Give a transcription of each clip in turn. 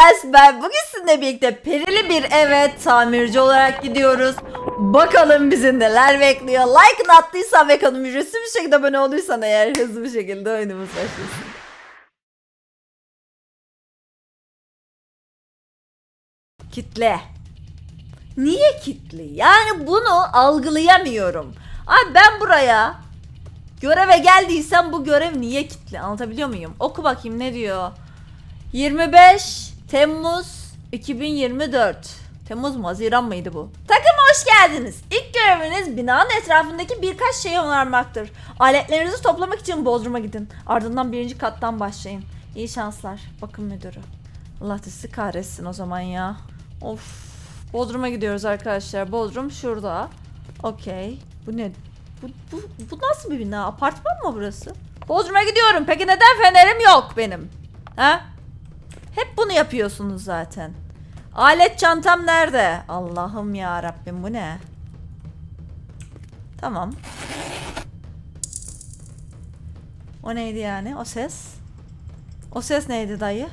arkadaşlar ben bugün sizinle birlikte perili bir eve tamirci olarak gidiyoruz. Bakalım bizi neler bekliyor. Like'ını attıysan ve kanalıma ücretsiz bir şekilde abone olduysan eğer hızlı bir şekilde oyunumuz başlasın. Kitle. Niye kitli? Yani bunu algılayamıyorum. Abi ben buraya göreve geldiysem bu görev niye kitli? Anlatabiliyor muyum? Oku bakayım ne diyor? 25 Temmuz 2024. Temmuz mu Haziran mıydı bu? Takıma hoş geldiniz. İlk göreviniz binanın etrafındaki birkaç şeyi onarmaktır. Aletlerinizi toplamak için Bodrum'a gidin. Ardından birinci kattan başlayın. İyi şanslar. Bakın müdürü. Allah sizi kahretsin o zaman ya. Of. Bodrum'a gidiyoruz arkadaşlar. Bodrum şurada. Okey. Bu ne? Bu, bu, bu nasıl bir bina? Apartman mı burası? Bodrum'a gidiyorum. Peki neden fenerim yok benim? Ha? Hep bunu yapıyorsunuz zaten. Alet çantam nerede? Allah'ım ya Rabbim bu ne? Tamam. O neydi yani? O ses? O ses neydi dayı?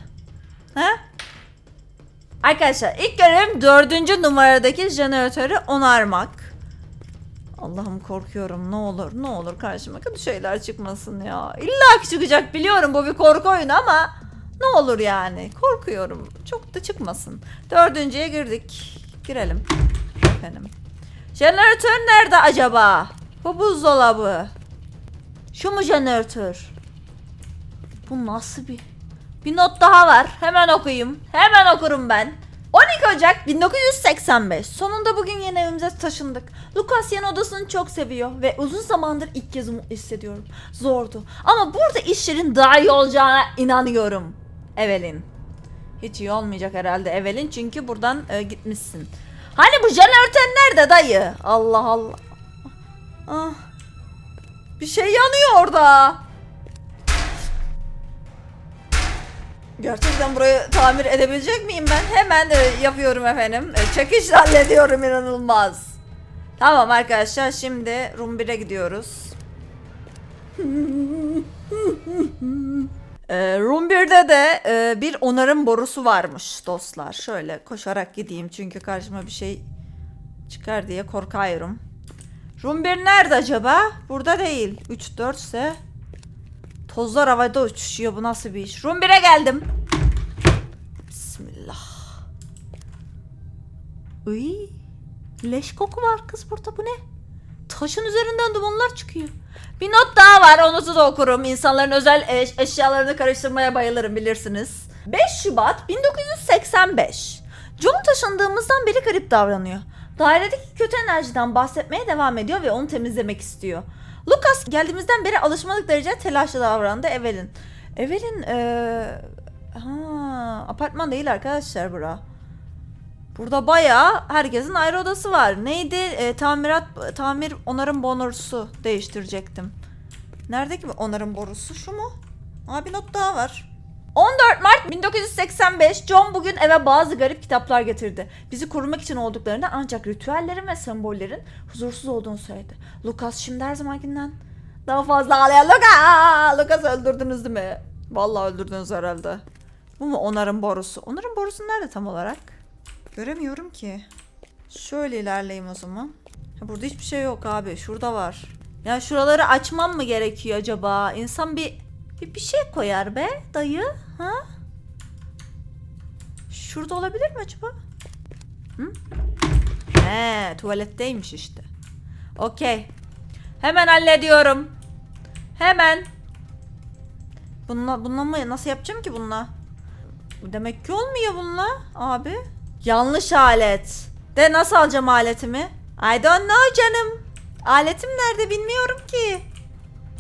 Ha? Arkadaşlar ilk görevim dördüncü numaradaki jeneratörü onarmak. Allah'ım korkuyorum ne olur ne olur karşıma kötü şeyler çıkmasın ya. İlla ki çıkacak biliyorum bu bir korku oyunu ama ne olur yani korkuyorum çok da çıkmasın. Dördüncüye girdik girelim efendim. Jeneratör nerede acaba? Bu buzdolabı. Şu mu jeneratör? Bu nasıl bir... Bir not daha var. Hemen okuyayım. Hemen okurum ben. 12 Ocak 1985. Sonunda bugün yeni evimize taşındık. Lucas yeni odasını çok seviyor ve uzun zamandır ilk kez mutlu hissediyorum. Zordu. Ama burada işlerin daha iyi olacağına inanıyorum. Evelyn. Hiç iyi olmayacak herhalde Evelyn çünkü buradan e, gitmişsin. Hani bu jeneratör nerede dayı? Allah Allah. Ah. Bir şey yanıyor orada. Gerçekten burayı tamir edebilecek miyim ben? Hemen e, yapıyorum efendim. E, çekiş hallediyorum inanılmaz. Tamam arkadaşlar şimdi room 1'e gidiyoruz. e, room 1'de de e, bir onarım borusu varmış dostlar. Şöyle koşarak gideyim çünkü karşıma bir şey çıkar diye korkuyorum. Room 1 nerede acaba? Burada değil. 3 4 ise Tozlar havada uçuşuyor. Bu nasıl bir iş? Room 1'e geldim. Bismillah. Iy. Leş koku var kız burada. Bu ne? Taşın üzerinden dumanlar çıkıyor. Bir not daha var. Onu da okurum. İnsanların özel eş- eşyalarını karıştırmaya bayılırım bilirsiniz. 5 Şubat 1985. John taşındığımızdan beri garip davranıyor. Dairedeki kötü enerjiden bahsetmeye devam ediyor ve onu temizlemek istiyor. Lucas geldiğimizden beri alışmadık derece telaşlı davrandı Evelyn. Evelyn eee ha, apartman değil arkadaşlar bura. Burada bayağı herkesin ayrı odası var. Neydi? Eee, tamirat tamir onarım bonusu değiştirecektim. Nerede ki onarım borusu? Şu mu? Aa bir not daha var. 14 Mart 1985 John bugün eve bazı garip kitaplar getirdi. Bizi korumak için olduklarını ancak ritüellerin ve sembollerin huzursuz olduğunu söyledi. Lucas şimdi her zamankinden daha fazla ağlayan Lucas! Lucas öldürdünüz değil mi? Vallahi öldürdünüz herhalde. Bu mu onarım borusu? Onarım borusu nerede tam olarak? Göremiyorum ki. Şöyle ilerleyeyim o zaman. Burada hiçbir şey yok abi. Şurada var. Ya şuraları açmam mı gerekiyor acaba? İnsan bir bir, bir şey koyar be dayı. Ha? Şurada olabilir mi acaba? Hı? He, tuvaletteymiş işte. Okey. Hemen hallediyorum. Hemen. Bununla, bununla mı? Nasıl yapacağım ki bununla? Demek ki olmuyor bununla abi. Yanlış alet. De nasıl alacağım aletimi? I don't know canım. Aletim nerede bilmiyorum ki.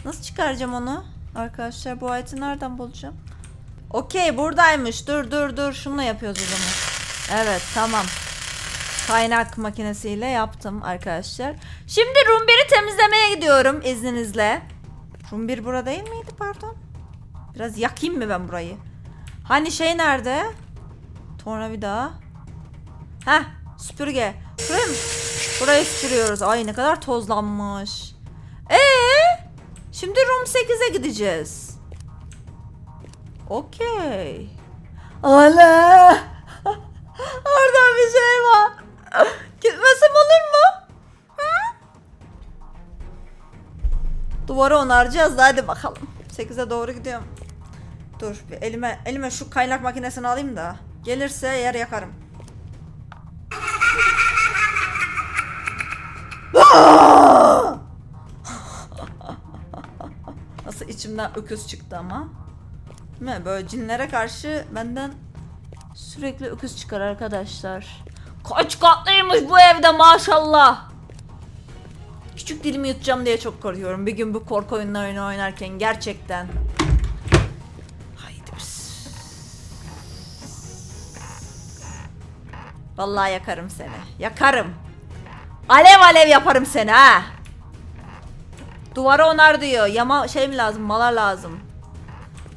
Nasıl çıkaracağım onu? Arkadaşlar bu aleti nereden bulacağım? Okey buradaymış. Dur dur dur. Şununla yapıyoruz o zaman. Evet tamam. Kaynak makinesiyle yaptım arkadaşlar. Şimdi 1'i temizlemeye gidiyorum izninizle. 1 burada değil miydi pardon? Biraz yakayım mı ben burayı? Hani şey nerede? Tornavida. Heh süpürge. Şuraya mı? Burayı süpürüyoruz. Ay ne kadar tozlanmış. Ee? Şimdi room 8'e gideceğiz. Okey. Ale. Orada bir şey var. Gitmesem olur mu? Duvarı onaracağız da hadi bakalım. 8'e doğru gidiyorum. Dur bir elime elime şu kaynak makinesini alayım da. Gelirse yer yakarım. İçimden öküz çıktı ama. Değil mi? Böyle cinlere karşı benden sürekli öküz çıkar arkadaşlar. Kaç katlıymış bu evde maşallah. Küçük dilimi yutacağım diye çok korkuyorum. Bir gün bu korku oyunlarını oynarken gerçekten. Haydi biz. Vallahi yakarım seni. Yakarım. Alev alev yaparım seni ha. Duvara onar diyor. Yama şey mi lazım? Mala lazım.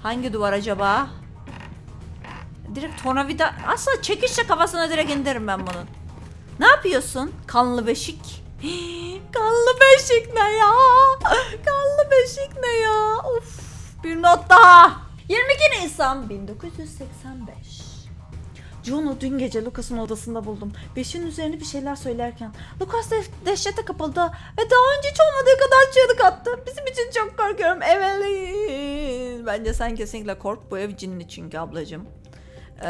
Hangi duvar acaba? Direkt tornavida... Aslında çekişle kafasına direkt indiririm ben bunun. Ne yapıyorsun? Kanlı beşik. Kanlı beşik ne ya? Kanlı beşik ne ya? Of. Bir not daha. 22 Nisan 1985. John'u dün gece Lucas'ın odasında buldum. Beşin üzerine bir şeyler söylerken. Lucas de- dehşete kapıldı ve daha önce hiç olmadığı kadar çığlık attı. Bizim için çok korkuyorum Evelyn. Bence sen kesinlikle kork. Bu ev cinli çünkü ablacığım. Ee,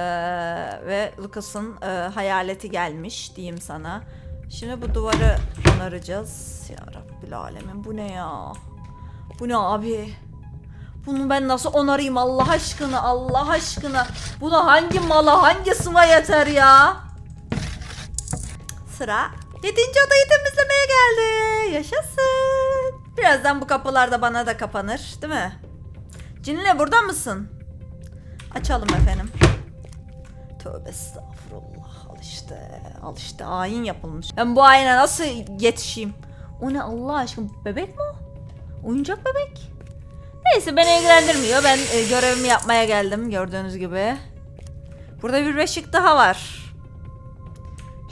ve Lucas'ın e, hayaleti gelmiş diyeyim sana. Şimdi bu duvarı onaracağız. Ya Rabbil Alemin bu ne ya? Bu ne abi? Bunu ben nasıl onarayım Allah aşkına Allah aşkına. Buna hangi mala hangi sıva yeter ya? Sıra yedinci odayı temizlemeye geldi. Yaşasın. Birazdan bu kapılar da bana da kapanır değil mi? Cinle burada mısın? Açalım efendim. Tövbe estağfurullah. Al işte. Al işte ayin yapılmış. Ben bu ayine nasıl yetişeyim? O ne Allah aşkına bebek mi o? Oyuncak bebek. Neyse beni ilgilendirmiyor. Ben e, görevimi yapmaya geldim gördüğünüz gibi. Burada bir beşik daha var.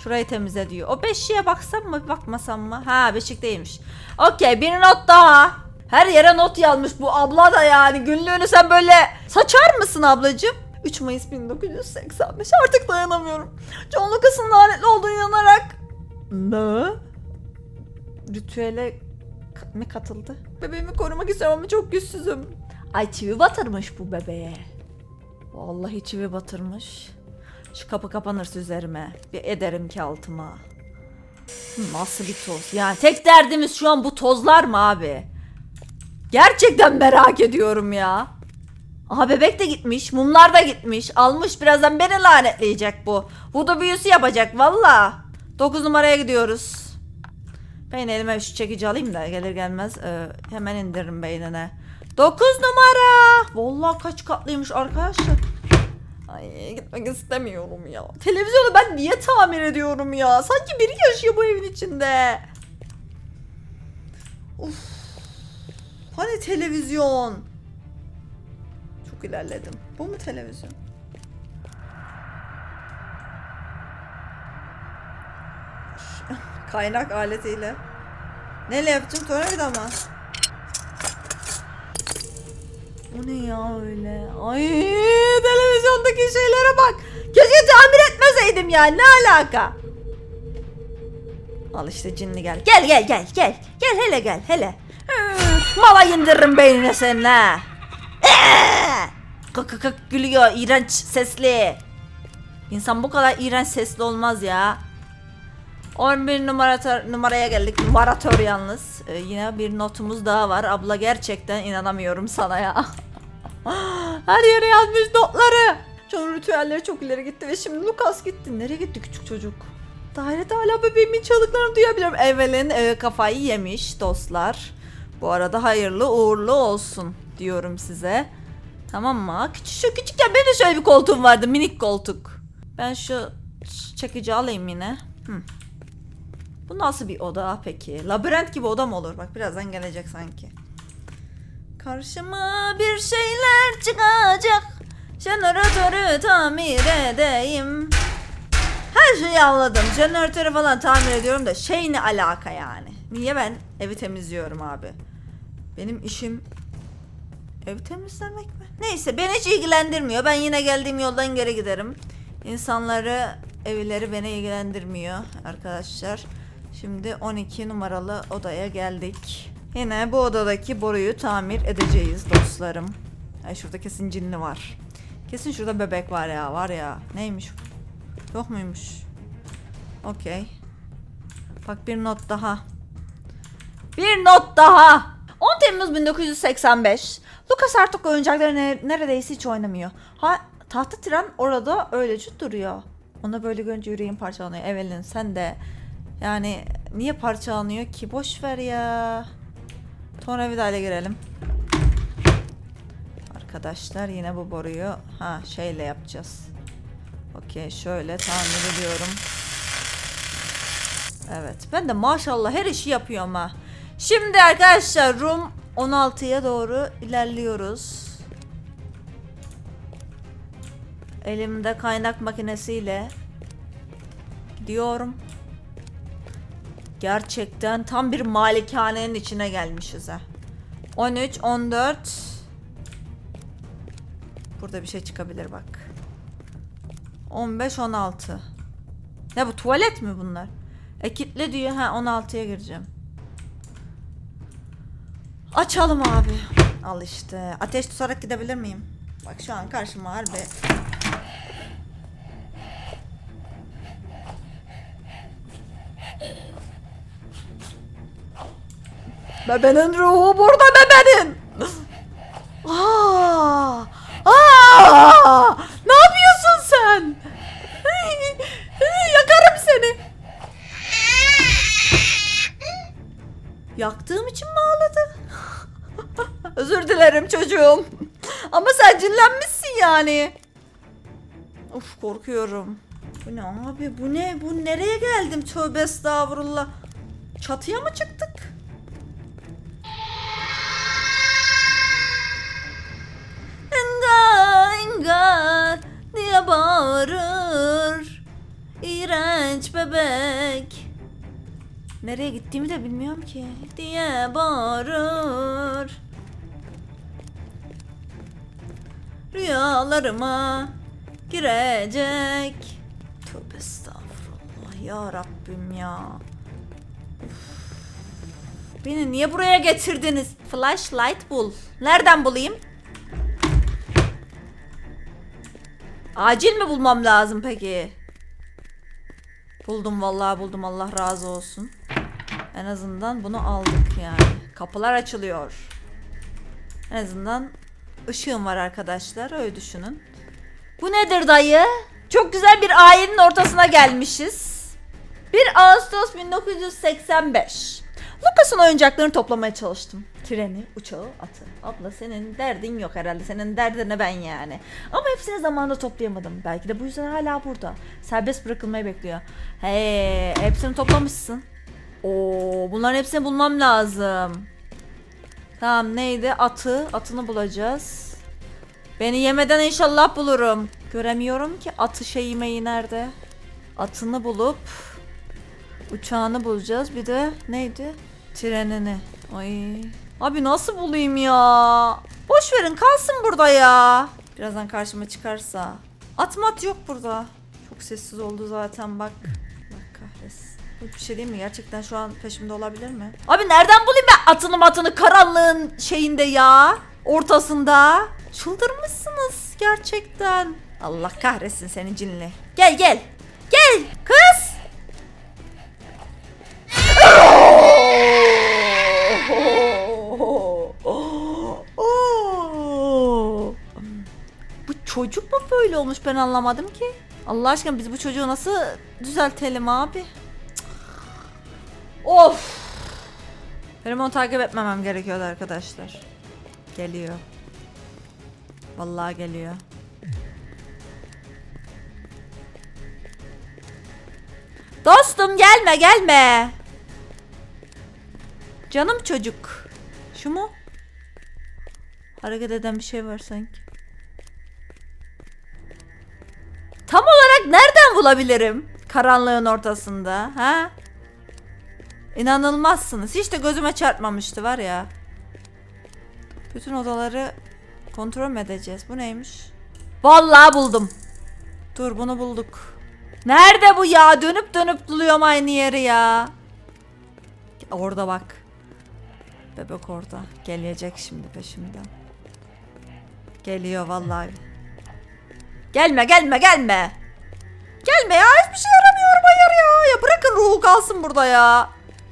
Şurayı temizle diyor. O beşiğe baksam mı bakmasam mı? Ha beşik değilmiş. Okey bir not daha. Her yere not yazmış bu abla da yani. Günlüğünü sen böyle saçar mısın ablacığım? 3 Mayıs 1985 artık dayanamıyorum. John Lucas'ın lanetli olduğunu inanarak. Ne? Ritüele mi katıldı? Bebeğimi korumak istiyorum ama çok güçsüzüm. Ay çivi batırmış bu bebeğe. Vallahi çivi batırmış. Şu kapı kapanırsa üzerime. Bir ederim ki altıma. Nasıl bir toz? Yani tek derdimiz şu an bu tozlar mı abi? Gerçekten merak ediyorum ya. Aha bebek de gitmiş. Mumlar da gitmiş. Almış birazdan beni lanetleyecek bu. Bu da büyüsü yapacak valla. 9 numaraya gidiyoruz. Ben elime şu çekici alayım da gelir gelmez e, hemen indiririm beynine. 9 numara. Vallahi kaç katlıymış arkadaşlar. Ay gitmek istemiyorum ya. Televizyonu ben niye tamir ediyorum ya? Sanki biri yaşıyor bu evin içinde. Uf. Hani televizyon? Çok ilerledim. Bu mu televizyon? Kaynak aletiyle. Neyle yapacağım? Tornavida mı? O ne ya öyle? Ay televizyondaki şeylere bak. Keşke tamir etmeseydim ya. Ne alaka? Al işte cinli gel. Gel gel gel gel. Gel hele gel hele. Mala indiririm beynine senin ha. Ee! Kık kık gülüyor iğrenç sesli. İnsan bu kadar iğrenç sesli olmaz ya. 11 numaratör, numaraya geldik. Numaratör yalnız. Ee, yine bir notumuz daha var. Abla gerçekten inanamıyorum sana ya. Her yere yazmış notları. John ritüelleri çok ileri gitti ve şimdi Lucas gitti. Nereye gitti küçük çocuk? Dairede hala bebeğimin çığlıklarını duyabiliyorum. Evelyn e, kafayı yemiş dostlar. Bu arada hayırlı uğurlu olsun diyorum size. Tamam mı? Küçük, küçükken benim de şöyle bir koltuğum vardı. Minik koltuk. Ben şu çekici alayım yine. Hı. Bu nasıl bir oda peki? Labirent gibi oda mı olur? Bak birazdan gelecek sanki. Karşıma bir şeyler çıkacak. Jeneratörü tamir edeyim. Her şeyi avladım. Jeneratörü falan tamir ediyorum da şey ne alaka yani? Niye ben evi temizliyorum abi? Benim işim Ev temizlemek mi? Neyse beni hiç ilgilendirmiyor. Ben yine geldiğim yoldan geri giderim. İnsanları, evleri beni ilgilendirmiyor arkadaşlar. Şimdi 12 numaralı odaya geldik. Yine bu odadaki boruyu tamir edeceğiz dostlarım. Ay şurada kesin cinli var. Kesin şurada bebek var ya var ya. Neymiş? Yok muymuş? Okey. Bak bir not daha. Bir not daha. 10 Temmuz 1985. Lucas artık oyuncakları ne- neredeyse hiç oynamıyor. Ha tahta tren orada öylece duruyor. Ona böyle görünce yüreğim parçalanıyor. Evelyn sen de yani niye parçalanıyor ki? Boş ver ya. Tornavida ile girelim. Arkadaşlar yine bu boruyu ha şeyle yapacağız. Okey şöyle tamir ediyorum. Evet ben de maşallah her işi yapıyorum ha. Şimdi arkadaşlar room 16'ya doğru ilerliyoruz. Elimde kaynak makinesiyle gidiyorum. Gerçekten tam bir malikanenin içine gelmişiz ha. 13, 14. Burada bir şey çıkabilir bak. 15, 16. Ne bu tuvalet mi bunlar? E kitle diyor ha 16'ya gireceğim. Açalım abi. Al işte. Ateş tutarak gidebilir miyim? Bak şu an karşıma harbi. Bebenin ruhu burada bebenin. Aa! Aa! Ne yapıyorsun sen? Yakarım seni. Yaktığım için mi ağladı? Özür dilerim çocuğum. Ama sen cinlenmişsin yani. Of korkuyorum. Bu ne abi bu ne? Bu nereye geldim? Tövbe estağfurullah. Çatıya mı çıktık? Bağırır. İğrenç bebek. Nereye gittiğimi de bilmiyorum ki. Diye bağırır. Rüyalarıma girecek. Tövbe estağfurullah ya Rabbim ya. Beni niye buraya getirdiniz? Flashlight bul. Nereden bulayım? Acil mi bulmam lazım peki? Buldum vallahi buldum Allah razı olsun. En azından bunu aldık yani. Kapılar açılıyor. En azından ışığım var arkadaşlar öyle düşünün. Bu nedir dayı? Çok güzel bir ailenin ortasına gelmişiz. 1 Ağustos 1985. Lucas'ın oyuncaklarını toplamaya çalıştım. Treni, uçağı, atı. Abla senin derdin yok herhalde. Senin derdine ben yani. Ama hepsini zamanında toplayamadım. Belki de bu yüzden hala burada. Serbest bırakılmayı bekliyor. Hey, hepsini toplamışsın. Oo, bunların hepsini bulmam lazım. Tamam neydi? Atı. Atını bulacağız. Beni yemeden inşallah bulurum. Göremiyorum ki atı şeyi nerede? Atını bulup uçağını bulacağız. Bir de neydi? Trenini. Ay. Abi nasıl bulayım ya? Boş verin kalsın burada ya. Birazdan karşıma çıkarsa. At mat yok burada. Çok sessiz oldu zaten bak. Allah kahretsin. Bir şey değil mi? Gerçekten şu an peşimde olabilir mi? Abi nereden bulayım ben atını matını karanlığın şeyinde ya? Ortasında. Çıldırmışsınız gerçekten. Allah kahretsin senin cinli. Gel gel. Gel kız. Bu çocuk mu böyle olmuş ben anlamadım ki. Allah aşkına biz bu çocuğu nasıl düzeltelim abi? Of. Benim onu takip etmemem gerekiyordu arkadaşlar. Geliyor. Vallahi geliyor. Dostum gelme gelme. Canım çocuk. Şu mu? Hareket eden bir şey var sanki. Tam olarak nereden bulabilirim? Karanlığın ortasında, ha? İnanılmazsınız. Hiç de gözüme çarpmamıştı var ya. Bütün odaları Kontrol mü edeceğiz? Bu neymiş? Vallahi buldum. Dur bunu bulduk. Nerede bu ya? Dönüp dönüp buluyorum aynı yeri ya. Orada bak. Bebek orada. Gelecek şimdi peşimden. Geliyor vallahi. Gelme gelme gelme. Gelme ya hiçbir şey yaramıyorum hayır ya. Ya bırakın ruhu kalsın burada ya.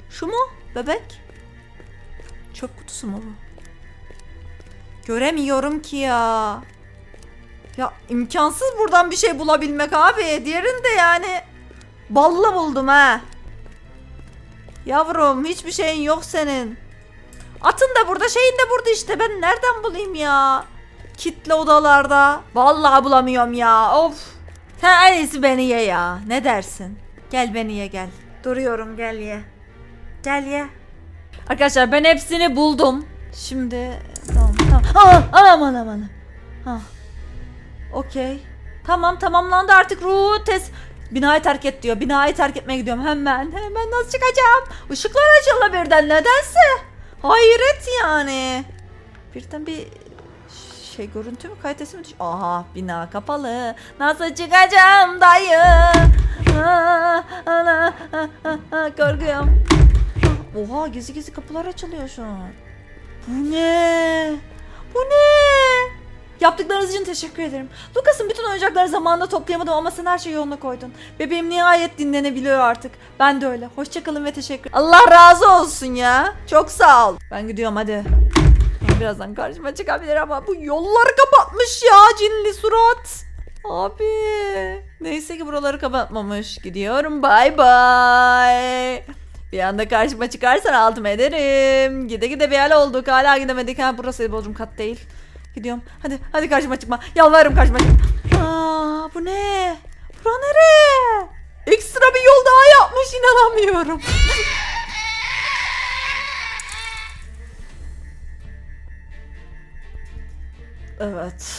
Şu mu? Bebek. Çöp kutusu mu bu? Göremiyorum ki ya. Ya imkansız buradan bir şey bulabilmek abi. Diğerinde yani balla buldum ha. Yavrum hiçbir şeyin yok senin. Atın da burada şeyin de burada işte. Ben nereden bulayım ya? Kitle odalarda. Vallahi bulamıyorum ya. Of. Sen en iyisi beni ye ya. Ne dersin? Gel beni ye gel. Duruyorum gel ye. Gel ye. Arkadaşlar ben hepsini buldum. Şimdi tamam tamam. Aa, anam anam anam. Ha. Okey. Tamam tamamlandı artık ruhu test. Binayı terk et diyor. Binayı terk etmeye gidiyorum hemen. Hemen nasıl çıkacağım? Işıklar açıldı birden nedense. Hayret yani. Birden bir şey görüntü mü kalitesi mi düş? Aha bina kapalı. Nasıl çıkacağım dayı? Aa, ana, ah, ah, Korkuyorum. Oha gizli gizli kapılar açılıyor şu an. Bu ne? Bu ne? Yaptıklarınız için teşekkür ederim. Lucas'ın bütün oyuncakları zamanında toplayamadım ama sen her şeyi yoluna koydun. Bebeğim nihayet dinlenebiliyor artık. Ben de öyle. Hoşçakalın ve teşekkür Allah razı olsun ya. Çok sağ ol. Ben gidiyorum hadi. Birazdan karşıma çıkabilir ama bu yolları kapatmış ya cinli surat. Abi. Neyse ki buraları kapatmamış. Gidiyorum. Bay bay. Bir anda karşıma çıkarsan altıma ederim. Gide gide bir hal olduk. Hala gidemedik. Ha burası Bodrum kat değil. Gidiyorum. Hadi hadi karşıma çıkma. Yalvarırım karşıma çıkma. Aa, bu ne? Bura nereye? Ekstra bir yol daha yapmış inanamıyorum. Evet.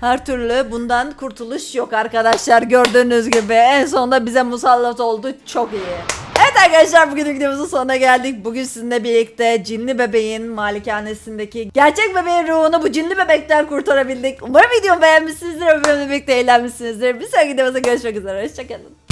Her türlü bundan kurtuluş yok arkadaşlar. Gördüğünüz gibi en sonunda bize musallat oldu. Çok iyi. Arkadaşlar bugün videomuzun sonuna geldik. Bugün sizinle birlikte cinli bebeğin malikanesindeki gerçek bebeğin ruhunu bu cinli bebekten kurtarabildik. Umarım videomu beğenmişsinizdir ve birlikte eğlenmişsinizdir. Bir sonraki videomuzda görüşmek üzere. Hoşçakalın.